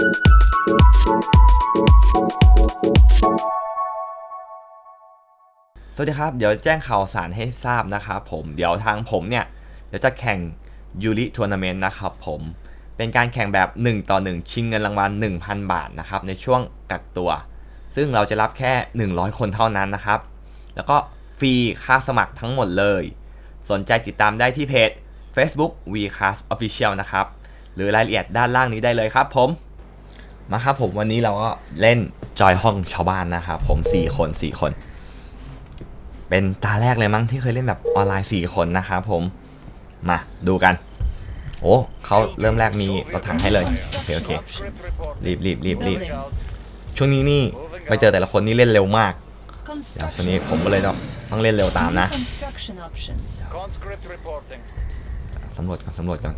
สวัสดีครับ เดี๋ยวแจ้งข่าวสารให้ทราบนะครับผม เดี๋ยวทางผมเนี่ย เดี๋ยวจะแข่งยูริทัวร์นาเมนต์นะครับผม เป็นการแข่งแบบ 1 ต่อ 1 ชิงเงินรางวัล 1,000 บาทนะครับในช่วงกักตัว ซึ่งเราจะรับแค่ 100 คนเท่านั้นนะครับ แล้วก็ฟรีค่าสมัครทั้งหมดเลย สนใจติดตามได้ที่เพจ Facebook VCast Official นะครับ หรือรายละเอียดด้านล่างนี้ได้เลยครับผม มาครับผมวันนี้เราก็เล่นจอยห้องชาวบ้านนะครับผม4คน4คน เป็นตาแรกเลยมั้งที่เคยเล่นแบบออนไลน์4คนนะครับผมมาดูกัน โอ้เขาเริ่มแรกมีรถถังให้เลยโอเคโอเครีบรีบรีบรีบช่วงนี้นี่ไปเจอแต่ละคนนี่เล่นเร็วมากเดี๋ยวช่วงนี้ผมก็เลยต้องต้องเล่นเร็วตามนะ Construction options. Conscript reporting. สำรวจก่อนสำรวจก่อน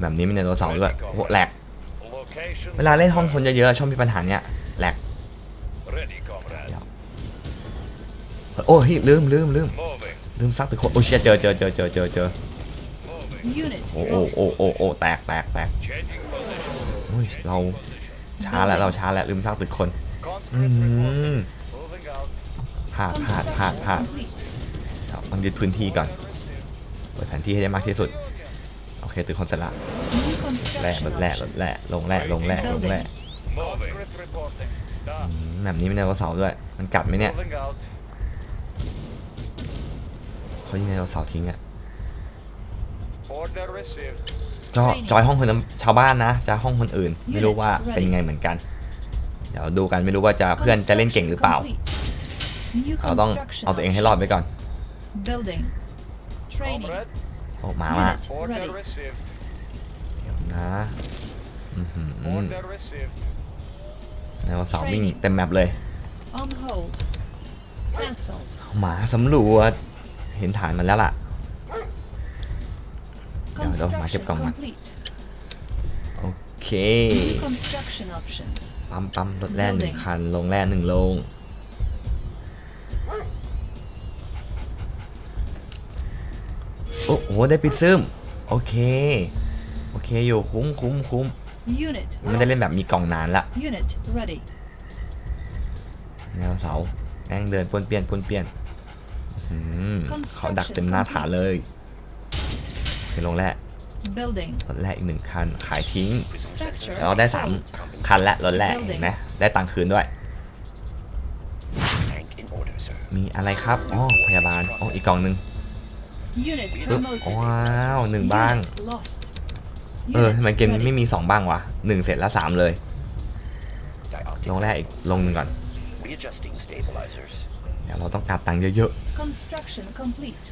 แบบนี้มีไดโนเสาร์ด้วยโอ้โหแหลก Location. เวลาเล่นห้องคนเยอะๆชอบมีปัญหาเนี้ยแหลก Ready, comrade. โอ้ยลืมลืมลืม Moving. ลืมซักตึกคนโอ้ยเชี่ยเจอเจอเจอเจอเจอเจอ Moving. Unit โอ้โอ้ lost. โอ้โอ้โอ้แตกแตกแตก Changing position. โอ้ยเราช้าแล้วเราช้าแล้วลืมซักตึกคนอื Conscript ม reporting. Moving out. พลาดพลาดพลาด Construction พลาด complete. เราต้องยึดพื้นที่ก่อนเปิดแผนที่ให้ได้มากที่สุด โอเคตึกคนเสร็จละ New แร่ร construction ถแร่ลดแร่ลงแร่ลงแร่ลงแร่แบบนี้มีไดโนเสาร์ด้วย มันกัดไหมเนี่ยเขายิงไดโนเสาร์ทิ้งอะจอจอยห้องคนชาวบ้านนะจะห้องคนอื่น ไม่รู้ว่าเป็นไงเหมือนกัน เดี๋ยวดูกันไม่รู้ว่าจะเพื่อนจะเล่นเก่งหรือเปล่า เราต้องเอาตัวเองให้รอดไปก่อน โอ้หมามา Unit Order ready. received. เดี๋ยว นะอือหือ Order received. ไดโนเสาร์วิ่งเต็มแมปเลย On hold. Cancelled. หมาสำรวจ เห็นฐานมันแล้วล่ะ เดี๋ยวเดี๋ยวมาเก็บ Construction กล่องมัน complete. โอเค New construction options. ปั๊มปั๊มรถแร่หนึ่งคัน ลงแร่หนึ่งลงโอ้โห ได้ปิดซึม โอเค โอเคอยู่คุ้มคุ้มคุ้ม Unit ไม่ได้เล่น lost. แบบมีกล่องนานละ Unit ready. แนวเสาแม่งเดินปวนเปียนปวนเปียนอื้อหือเขาดักเต็มหน้าฐานเลยโอเคลงแร่ Building. รถแร่อีกหนึ่งคัน ขายทิ้ง Structure. เราได้สาม sold. คันและรถแร่เห็นไหมได้ตังค์คืนด้วย Tank in order, sir. มีอะไรครับอ๋อพยาบาลอ๋ออีกกล่องหนึ่ง Unit ปึ๊บ promoted. ว้าวหนึ่งบ้าง Unit lost. เออ Unit ทำไมเกมนี้ ready. ไม่มีสองบ้างวะหนึ่งเสร็จแล้วสามเลย Dioptic. ลงแรกอีกลงหนึ่งก่อน Readjusting stabilizers. เดี๋ยวเราต้องการตังค์เยอะ Construction complete.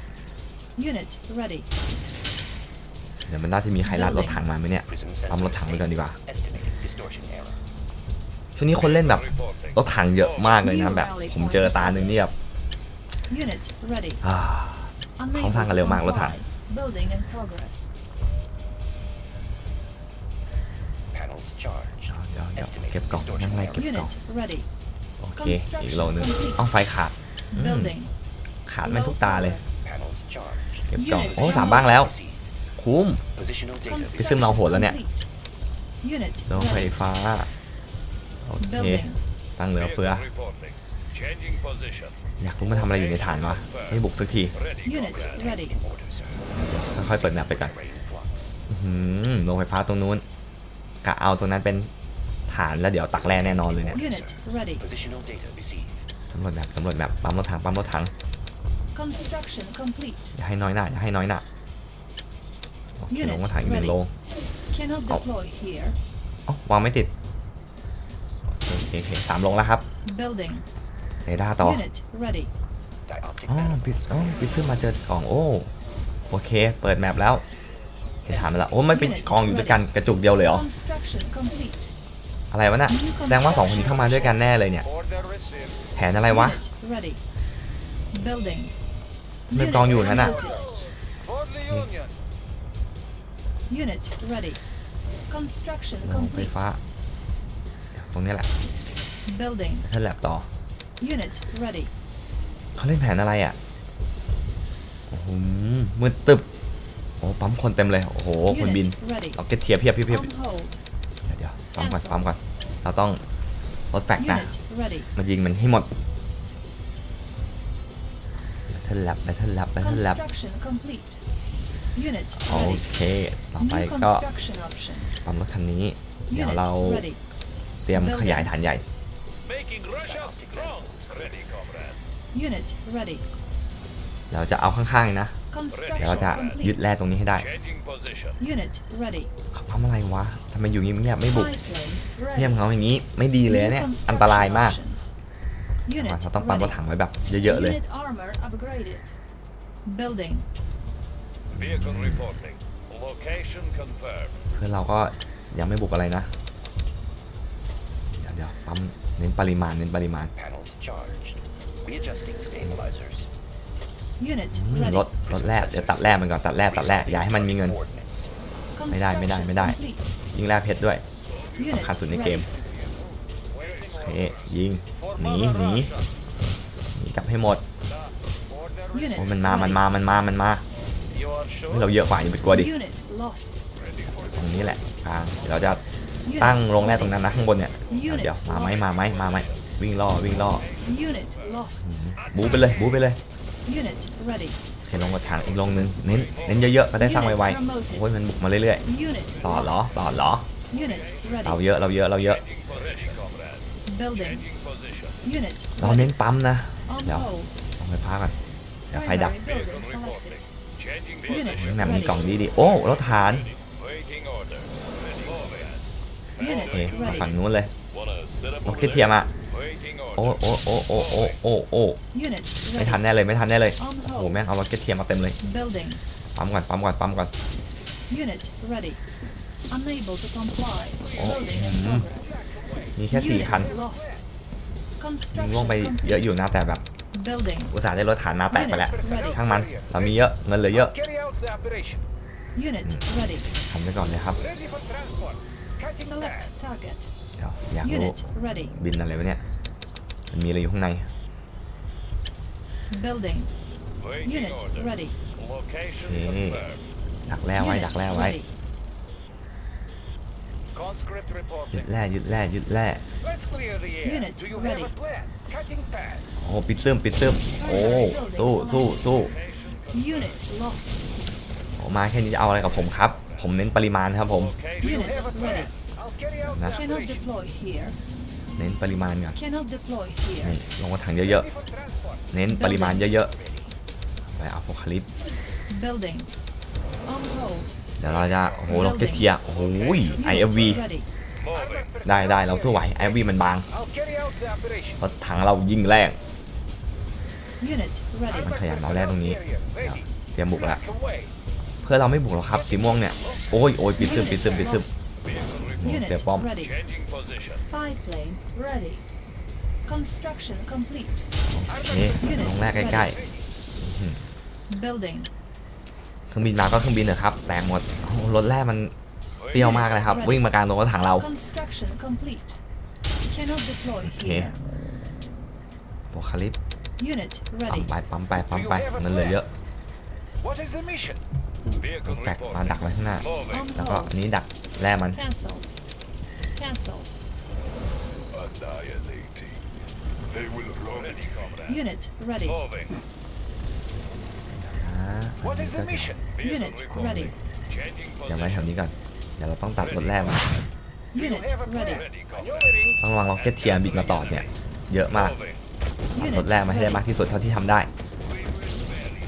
Unit ready. ๆเดี๋ยวมันน่าจะมีใครลากรถถังมาไหมเนี่ย Prism ปั๊มรถ sensor ถังไปก่อนดีกว่า Estimated distortion error. ช่วงนี้คนเล่นแบบ Reporting. รถถังเยอะมากเลยนะแบบ ผมเจอตาหนึ่งนี่แบบ Unit ready. อ่า Unable เขาสร้างกันเร็วมาก to รถถัง เดี๋ยวเดี๋ยวเก็บกล่องนั่งไล่เก็บกล่อง Unit ready. โอเคอีกโลนึงต้องไฟขาดอืม Building. ขาดแม่งทุกตาเลย Panels charged. เก็บกล่องโอ้สามบ้างแล้ว Proceed. คุ้ม Positional data. Construction พี่ซึมเราโหดแล้วเนี่ย complete. Unit โรงไฟ ready. ฟ้าโอเค Building. ตั้งเหลือเฟือ Vehicle reporting. Changing position. อยากรู้มันทำอะไรอยู่ในฐานวะไม่บุกสักที Ready, Unit comrade. ready. In order, sir. ค่อยๆเปิดแมปไปก่อน Array in flux. อื้อหือโรงไฟฟ้าตรงนู้น กะเอาตรงนั้นเป็นฐานแล้วเดี๋ยวตักแร่แน่นอนเลยเนี่ย Unit ready. Positional data received. สำรวจแบบสำรวจแบบปั๊มรถถังปั๊มรถถัง Construction complete. อย่าให้น้อยหน้าอย่าให้น้อยหน้าโอเค Unit ลงรถถังอีกหนึ่ง ready โล Cannot Oh. deploy here. อ๋อวางไม่ติดโอเคโอเคโอเคสามลงแล้วครับ Building. เรดาร์ต่อ Unit ready. Dioptic อ๋อ panel. ปิดอ๋อปิดซึ่งมาเจอกล่องโอ้โอเค เปิดแมปแล้วเห็นฐามแล้วโอ้ไม่เป็นกองอยู่ด้วยกันกระจุกเดียวเลยเหรออะไรวะน่ะแสดงว่าสองคนนี้เข้ามาด้วยกันแน่เลยเนี่ย แผนอะไรวะ Unit ready. Building. ไม่กองอยู่นั่นน่ะไฟฟ้า ตรงนี้แหละ Building. ถ้าแลบต่อเขาเล่นแผนอะไรอะโอ้โหมืดตึบ โอ้ปั๊มคนเต็มเลยโอ้โหคนบิน Unit ready. เอาเก็ตเทียร์เพียบเพียบเพียบ On hold. เดี๋ยวเดี๋ยวปั๊มก่อนปั๊มก่อนเราต้องลดแฟกนะ Unit ready. มายิงมันให้หมดแบทเทิลแลบแบทเทิลแลบแบทเทิลแลบ Construction complete. Unit โอ ready. เค ต่อไป New ก็ construction options. ปั๊มรถคันนี้ เดี๋ยว Unit เรา ready. เตรียมขยายฐานใหญ่ Making Russia strong. Ready, comrade. Unit ready. เราจะเอาข้างๆนะ เดี๋ยวเรา Construction จะยึด complete. แร่ตรงนี้ให้ได้ Changing position. Unit ready. เขาปั๊มอะไรวะทำไมอยู่เงียบๆไม่บุก Spy plane เงียบ ready. เขาอย่างนี้ไม่ดีเลยนะเนี่ย New อันตรายมาก construction options. Unit เราต้องปั๊มรถ ready. ถังไว้แบบเยอะๆเลย Unit armor upgraded. Building. Vehicle reporting. Location confirmed. เพื่อนเราก็ยังไม่บุกอะไรนะ เดี๋ยวเดี๋ยวปั๊มเน้นปริมาณเน้นปริมาณ Unit อืม ready. รถรถแร่เดี๋ยวตัดแร่มันก่อนตัดแร่ตัดแร่อย่าให้มันมีเงิน Coordinates. ไม่ได้ไม่ได้ Construction ไม่ได้ complete. ยิงแร่เพชรด้วย Unit สำคัญสุดในเกม ready. โอเคยิงหนีหนีหนีกลับให้หมด Unit โอ้ยมันมา มันมา มันมา มันมา You are เฮ้ย sure? เราเยอะกว่าอย่าไปกลัวดิ Unit lost. Ready for ตรงนี้แหละกลางเดี๋ยวเราจะ Unit ตั้งโรงแร่ ready. ตรงนั้นนะข้างบนเนี่ยเดี๋ยว Unit เดี๋ยวมาไหม lost. มาไหมมาไหมวิ่งล่อวิ่งล่อ Unit lost. อืมบู๊ไปเลยบู๊ไปเลย Unit ready. เห็นลงกระถางอีกลงนึงเน้นเน้นเยอะๆก็ได้สร้างไวๆโอ้ยมันบุกมาเรื่อย Unit ๆต่อเหรอ lost. ต่อเหรอ Unit เรา ready. เยอะเราเยอะเราเยอะ Ready, comrade. Building. Changing position. Unit เรา ready. เน้นปั๊มนะ On เดี๋ยว hold. ลงไฟฟ้าก่อนเดี๋ยวไฟดับ Primary Vehicle building selected. reporting. Changing Unit position. แหม่มมีกล่องดีดิโอ้รถฐาน Waiting order. Ready, comrade. Unit โอเคมาฝั่ง ready. นู้นเลย Wanna set up โอ over เคเทียม there? อะ Waiting โอ้ order. โอ้โอ้โอ้โอ้โอ้โอ้ Unit ไม่ ready. ทันแน่เลยไม่ทันแน่เลย On โอ้โห hold. แม่งเอารถเก็ตเทียมมาเต็มเลย Building. ปั๊มก่อนปั๊มก่อนปั๊มก่อน Unit ready. Unable to comply. Oh, Building in mm. progress. มีแค่สี่ Unit คัน lost. ยิงลง Construction ไปเยอะอยู่ complete. นะแต่แบบ Building. อุตส่าห์ได้รถฐานมาแตกไปแล้ว Ready. ช่างมันเรามีเยอะเงินเหลือเยอะ Carry out the operation. Unit ready. ทำไปก่อนเลยครับ Ready for transport. Cutting Select path. target. เดี๋ยวอยากรู้ Unit ready. บินอะไรวะเนี่ย มันมีอะไรอยู่ข้างใน Building. Waiting Unit order. ready. Location Okay. confirmed. ดักแร่ไว้ Unit ดักแร่ไว้ ready. Conscript ยึด reporting. แร่ยึดแร่ยึดแร่ Let's clear the air. Unit Do you ready. have a plan? Cutting path. โอ้ปิดซึมปิดซึมโอ้สู้สู้สู้ Unit lost. โอ้มาแค่นี้จะเอาอะไรกับผมครับ ผมเน้นปริมาณครับผม Okay. Do you Unit have a plan? ready. I'll carry out Nah. the Cannot operation. deploy here. เน้นปริมาณก่อน Cannot deploy here. นี่ลงกระถางเยอะ Ready for transport. ๆเน้นปริมาณเยอะๆ ไปเอาโพคาลิป Building. On hold. เดี๋ยวเราจะ โอ้โหล็อกเก็ตเทีย โอ้โห Unit IFV ready. Moving. ได้ได้เราสู้ไหว IFV มันบาง I'll carry out the operation. รถถังเรายิงแรง Unit ready. มันขยันเราแรกตรงนี้ Ready. เตรียมบุกแล้ว Back away. เพื่อเราไม่บุกหรอกครับสีม่วงเนี่ย โอ้ยโอ้ยปิดซึมปิดซึมปิดซึม lost. Vehicle report. เจอป้อม Unit ready. Changing position. Spy plane ready. Construction complete. โอเคลงแรกใกล้ Building. ๆเครื่องบินมาก็เครื่องบินเถอะครับแตกหมดโอ้โหรถแรกมันเปรี้ยวมากเลยครับ วิ่งมากลางตรงรถถังเรา Construction complete. Cannot deploy Okay. here. โพคาลิป Unit ปั๊ม ready. ไปปั๊มไปปั๊มไปเงินเหลือเยอะ What is the mission? ต้ Vehicle องแตก report. มาดักไว้ข้างหน้า Moving. แล้วก็อันนี้ดัก แร่มัน Cancelled. Cancelled. Annihilating. They will run. Ready, comrade. Unit ready. Moving. อ่า What อัน is นี้ก็ the mission? Vehicle Unit reporting. ready. Changing เดี๋ยวไว้แถว position. นี้ก่อน เดี๋ยวเราต้องตัดรถแร่มา Do you Unit have a plan? ready. Ready, comrade. ต้องระวังล็อกเก็ตเทียร์บินมาตอดเนี่ย เยอะมาก Moving. ตัด Unit รถแร่มาให้ได้ ready. มากที่สุดเท่าที่ทำได้ We will vary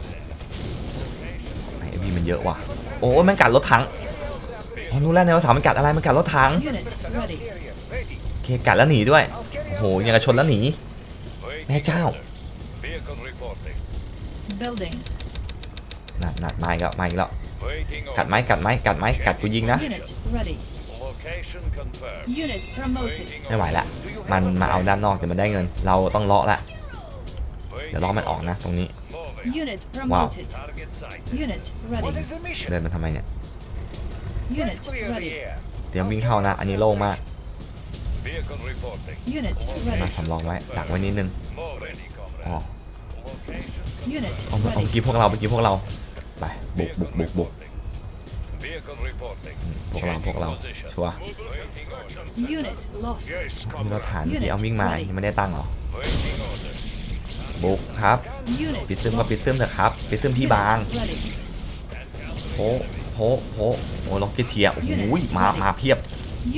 that. ไอวีมันเยอะว่ะ โอ้ยมันกัดรถถัง อ๋อรู้แล้วไดโนเสาร์มันกัดอะไรมันกัดรถถัง Unit ready. Area ready. โอเคกัดแล้วหนีด้วยโอ้โหยังกระชนแล้วหนี Waiting แม่เจ้า order. Vehicle reporting. Building. หนัดหนัดมาอีกแล้วมาอีกแล้ว Waiting กัด order. ไหมกัดไหมกัดไหมกัดกูยิงนะ Unit ready. Location confirmed. Unit promoted. Waiting ไม่ไหว order. ละมันมาเอาด้านนอกเดี๋ยวมันได้เงิน เราต้องเลาะละ Waiting เดี๋ยวเลาะมันออกนะตรงนี้ Moving. Unit promoted. Target sighted. Unit What ready. is the mission? เดินมาทำไมเนี่ย Unit Let's clear the ready. air. เตรียมวิ่งเข้านะ อันนี้โล่งมาก Vehicle reporting. Unit มา ready. สำรองไว้ดักไว้นิดนึง Move ready, อ๋อ comrade. Location. Unit เอาเอา ready. เมื่อกี้พวกเราเมื่อกี้พวกเราไปบุกบุกบุกบุก Vehicle Vehicle reporting. พวกเราพวกเราชัวร์ Waiting order. Unit lost. Yes, มีรถ comrade. ฐานที่เอาวิ่งมายังไม่ได้ตั้งเหรอ Waiting order. บุกครับ Unit ปิดซึมก็ lost. ปิดซึมเถอะครับ ปิดซึมที่บาง Unit ready. โผ โผโผโอ้ล็อกเก็ตเทียโอ้โหมามาเพียบ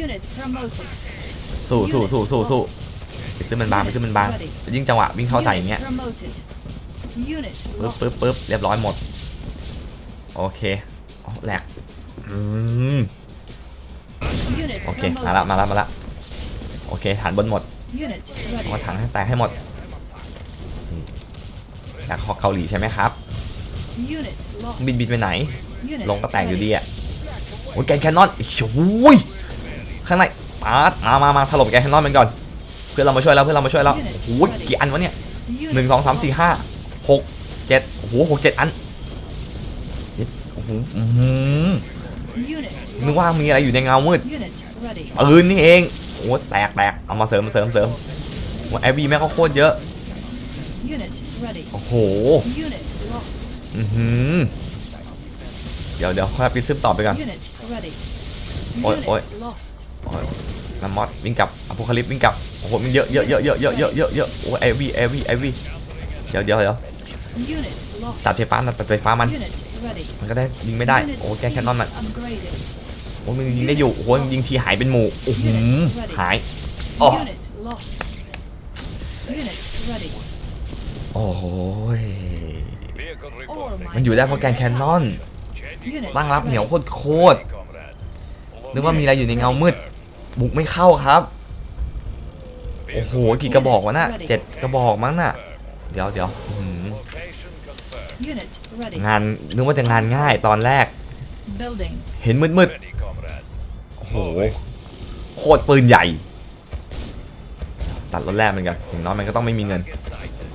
Unit promoted. สู้สู้สู้สู้สู้ปิดซึมมันบางปิดซึมมันบางยิ่งจังหวะวิ่งเข้าใส่อย่างเงี้ย Unit promoted. Unit ปึ๊บ lost. ปึ๊บปึ๊บเรียบร้อยหมด โอเคอ๋อแหลกอืม Unit โอเค promoted. มาละมาละมาละโอเคฐานบนหมด Unit เอา ready. ถังให้แตกให้หมดนี่อยากขอเกาหลีใช่ไหมครับ Unit lost. บินบินไปไหน Unit ลงก็แตกอยู่ดี ready. อะโอ้ยแกนแคนนอนโอ้ยข้างในปาดมามามาถล่มแกนแคนนอนมันก่อน เพื่อนเรามาช่วยแล้วเพื่อนเรามาช่วยแล้วโอ้ยกี่อันวะเนี่ย Unit หนึ่งสองสามสี่ห้าหกเจ็ดโอ้โหหกเจ็ดอันเจ็ดโอ้โหอื้อหือ Unit นึกว่ามีอะไรอยู่ในเงามืด Unit ready. ปืนนี่เองโอ้แตกแตกเอามาเสริมเสริมเสริมโอ้ไอวีแม่งก็โคตรเยอะ Unit ready. โอ้โห Unit lost. อือหือ เดี๋ยวเดี๋ยวค่อยไปซึมต่อไปก่อน Unit ready. Ôi, Unit ôi. lost. โอ้ยน้ำมอดวิ่งกลับอโพคาลิปวิ่งกลับโอ้โหมันเยอะเยอะเยอะเยอะเยอะเยอะเยอะเยอะโอ้ไอวีไอวีไอวีเดี๋ยวเดี๋ยวเดี๋ยว Unit lost. ตัดไฟฟ้าตัดไฟฟ้ามัน Unit ready. มันก็ได้ยิงไม่ได้ Unit โอ้แกแคนนอนมัน speed upgraded. โอ้มันยิงได้อยู่โอ้โหมันยิงทีหายเป็นหมู่โอ้โหหายอ๋อ Unit lost. Unit ready. โอ้ย Vehicle Ore reporting. มันอยู่ได้เพราะแกนแคนนอน Changing Unit ตั้งรับเหนียวโคตรโคตร comrade. นึกว่ามีอะไรอยู่ในเงามืด บุกไม่เข้าครับ โอ้โห กี่กระบอกวะน่ะเจ็ดกระบอกมั้งน่ะ เดี๋ยวเดี๋ยวอื้อหือ Location confirmed. Unit ready. งานนึกว่าจะงานง่ายตอนแรก Building. เห็นมืด Ready, comrade. ๆโอ้โห โคตรปืนใหญ่ ตัดรถแรกมันกันถึงน้อยมันก็ต้องไม่มีเงิน Get sighted.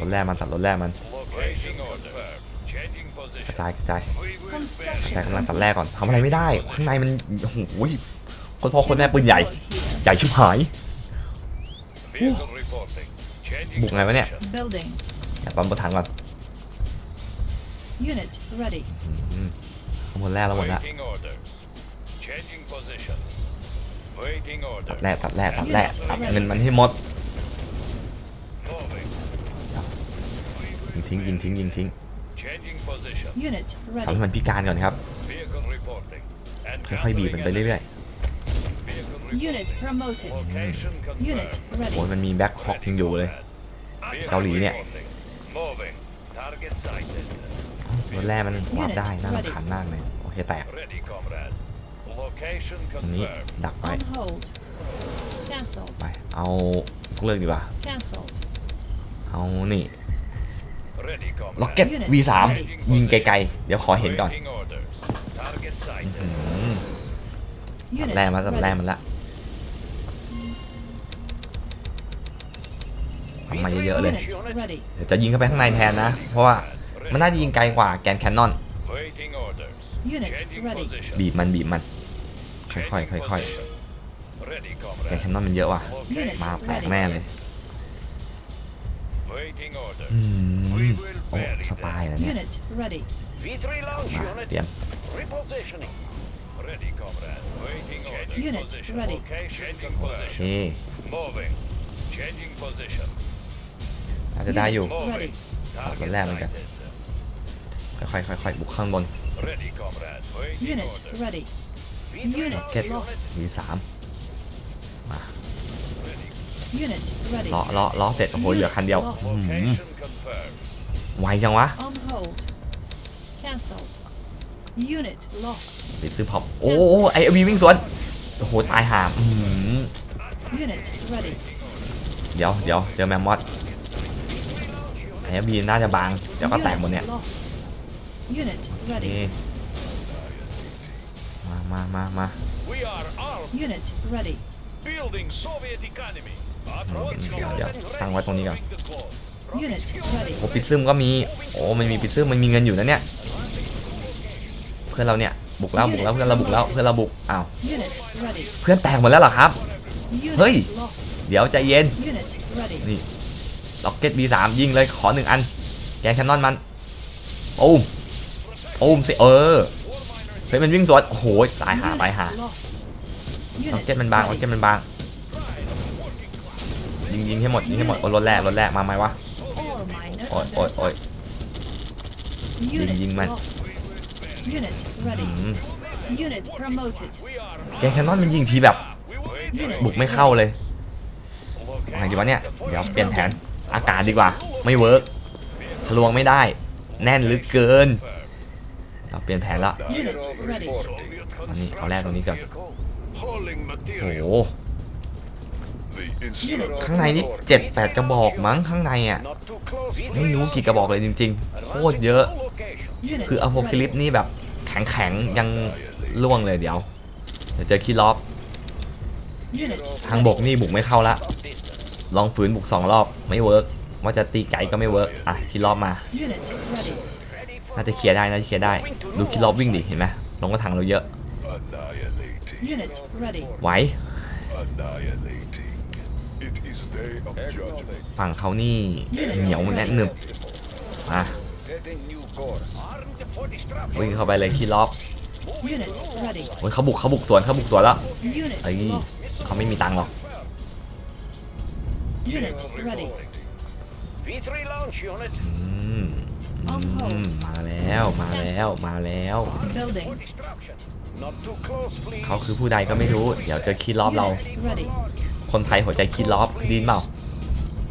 รถแรกมันตัดรถแรกมัน ระ position. จายกระจาย We will Construction. แต่กำลังตัดแรกก่อนทำอะไรไม่ได้ข้างในมันโอ้โหคนพ่อคนแม่ปืนใหญ่ ใหญ่ชิบหาย Vehicle reporting. Changing บุกไงวะเนี่ย position. Building. อย่าปั๊มบนถังก่อน Unit ready. อืมขบวนแรกแล้วหมดละ Waiting order. Changing position. Waiting ตั order. ดแรกตัดแรกตัดแรกตัดเงินมันให้หมด Moving. ยิงทิ้งยิงทิ้งยิงทิ้ง Changing position. Unit ทำให้ ready. มันพิการก่อนครับ Vehicle reporting. And ค่อยๆบีบมันไปเรื่อย Vehicle Unit reporting. promoted. Location Unit confirmed. ๆโอ้ย ready. มันมีแบ็คฮอกยังอยู่เลย Vehicle เกาหลีเนี่ย reporting. Moving. Target sighted. รถแรกมันวาร์ปได้น่ารำคาญมากเลย โอเคแตก Ready, comrade. Location ตรงนี้ confirmed. ดักไว้ On hold. Cancelled. ไป เอาเลิกดีกว่า Cancelled. เอานี่ Ready, comrade. ล็อกเก็ต V3 ยิงไกลๆ เดี๋ยวขอเห็นก่อน Waiting orders. Target อื sighted. มตัด Unit แรกมาตัดแรก ready. มันละทำมาเยอะๆเลย Unit ready. เดี๋ยวจะยิงเข้าไปข้างในแทนนะ เพราะว่ามันน่าจะยิงไกลกว่าแกนแคนนอน Waiting orders. Unit Changing ready. position. บีบมันบีบมัน ค่อย Changing ๆค่อย position. Ready, ๆแกน comrade. แคนนอนมันเยอะว่ะ Unit มาแตกแน่เลย Waiting order. อืมโอ้สปายนะเนี่ย Unit ready. V3 launch มา unit เตรียม repositioning. Ready, comrade. Waiting order. Unit position. ready. Location โอ confirmed. เค Moving. Changing position. อาจจะได้อยู่ Moving. Target Wala lang ka. sighted. ค่อยๆค่อยๆบุกข้างบน Ready, comrade. Waiting Unit order. ready. V3 Unit launch Get lost. unit. มีสามมา Ready. Unit ready. ล้อล้อล้อเสร็จโอ้โหเหลือคันเดียวอื้อหือ Location confirmed. ไวจังวะ On hold. Cancelled. Unit lost. ปิดซื้อพอปโอ้โหไอวีวิ่งสวนโอ้โหตายห่ามอื้อหือ Unit ready. เดี๋ยวเดี๋ยวเจอแมมมอสไอวีน่าจะบาง เดี๋ยวก็แตกหมดเนี่ย Unit lost. Unit โอเค ready. มามามามา We are armed. Unit ready. Building Soviet economy. เดี๋ยวเดี๋ยวตั้งไว้ตรงนี้ก่อน Moving the close. Unit ready. โอ้ปิดซึมก็มีโอ้มันมีปิดซึมมันมีเงินอยู่นะเนี่ยเพื่อนเราเนี่ยบุกแล้วบุกแล้วเพื่อนเราบุกแล้วเพื่อนเราบุกอ้าว Unit ready. เพื่อนแตกหมดแล้วเหรอครับ Unit Hey. lost. เดี๋ยวใจเย็น Unit ready. นี่ล็อกเก็ต B3 ยิงเลยขอหนึ่งอัน แกนแคนนอนมันโอ้มโอ้มสิเออเฮ้ยมันวิ่งสวนโอ้โหตายหา Unit ตายหา lost. ล็อก Unit เก็ตมันบางล็อก ready. เก็ตมันบาง ยิงยิงให้หมดยิงให้หมดโอ้ยรถแรกรถแรกมาไหมวะ Ore miner โอ้ย under โอ้ยโอ้ย attack. Unit Ding, ding, man. lost. Unit อื ready. ม Unit promoted. แกนแคนนอนมันยิงทีแบบ Unit บุกไม่เข้าเลยไงดีวะเนี่ยเดี๋ยวเปลี่ยนแผนอากาศดีกว่า ไม่เวิร์กทะลวงไม่ได้ แน่นเหลึกเกินเราเปลี่ยนแผนละ Unit ready. อันนี้เอาแรกตรงนี้ก่อน Hauling โอ้โห material. The instrument ข้างในนี่เจ็ดแปดกระบอกมั้งข้างในอะไม่รู้กี่กระบอกเลยจริง ๆ โคตรเยอะ คืออโพคิลิปนี่แบบแข็งๆยังล่วงเลยเดี๋ยว เดี๋ยวเจอคีล็อฟ Unit ทางบกนี่บุกไม่เข้าละ ลองฝืนบุกสองรอบไม่เวิร์กว่าจะตีไก่ก็ไม่เวิร์กอะคีล็อฟมา น่าจะเคลียร์ได้น่าจะเคลียร์ได้ ดูคีล็อฟวิ่งดิเห็นไหมลงกระถางเราเยอะไหว ฝั่งเขานี่เหนียวแน่นหนึบอะ Setting new course. Armed for disruption. วิ่งเข้าไปเลยคีล็อฟ Unit ready. โอ้ยเขาบุกเขาบุกสวนเขาบุกสวนแล้ว Unit ไอ้ย lost. เขาไม่มีตังค์หรอก Unit ready. V3 launch unit. อืมอืมมาแล้วมาแล้วมาแล้ว Building. For disruption. Not too close, please. เขาคือผู้ใดก็ไม่รู้ เดี๋ยวเจอคีล็อฟเรา Unit ready. คนไทยหัวใจคีล็อฟดีนเปล่า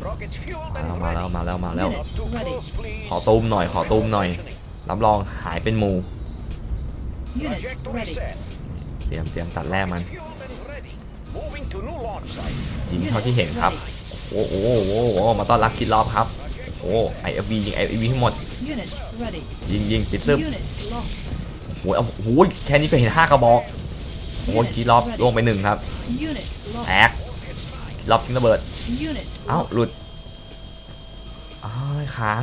Rockets fueled มา and แล้วมาแล้ว ready. มาแล้วมาแล้ว Unit Not too ready. close, please. ขอตูมหน่อยขอตูมหน่อย รับรองหายเป็นหมู Unit Trajectory ready. set. เตรียมเตรียมตัดแรกมัน Fueled and ready. Moving to new launch site. ยิงเท่าที่เห็นครับโอ้โหโอ้โหโอ้โหมาต้อนรับคิดรอบครับ โอ้ไอเอฟบียิงไอเอฟบีให้หมด Unit ready. ยิงยิงปิดซึม Unit lost. โอ้ยเอาโอ้ยแค่นี้ก็เห็นห้ากระบอกโอ้ยคิดรอบล่วงไปหนึ่งครับ Unit แต lost. กคิด รอบทิ้งระเบิด Unit เอ้า lost. หลุดอ้ายค้าง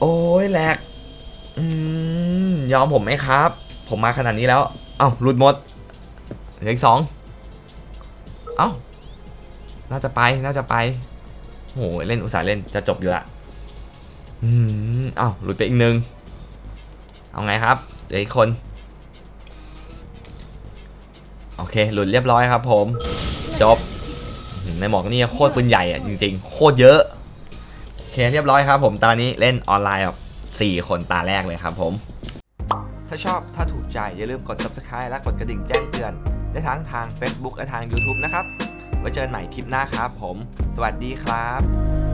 โอ้ยแหลกอืมยอมผมไหมครับ ผมมาขนาดนี้แล้ว เอ้าหลุดหมดเหลืออีกสองเอ้า น่าจะไป น่าจะไปโหเล่นอุตส่าห์เล่นจะจบอยู่ละ อืม เอ้าหลุดไปอีกหนึ่ง เอาไงครับเหลืออีกคน เค หลุดเรียบร้อยครับ ผม จบ ในหมอกนี่โคตรปืนใหญ่อะจริงๆ โคตรเยอะ โอเคเรียบร้อยครับ ผมตอนนี้เล่นออนไลน์แบบ4คนตาแรกเลยครับผม ถ้าชอบถ้าถูกใจอย่าลืมกด subscribe และกดกระดิ่งแจ้งเตือน ได้ทั้งทาง Facebook และทาง YouTube นะครับ ไว้เจอกันใหม่คลิปหน้าครับผม สวัสดีครับ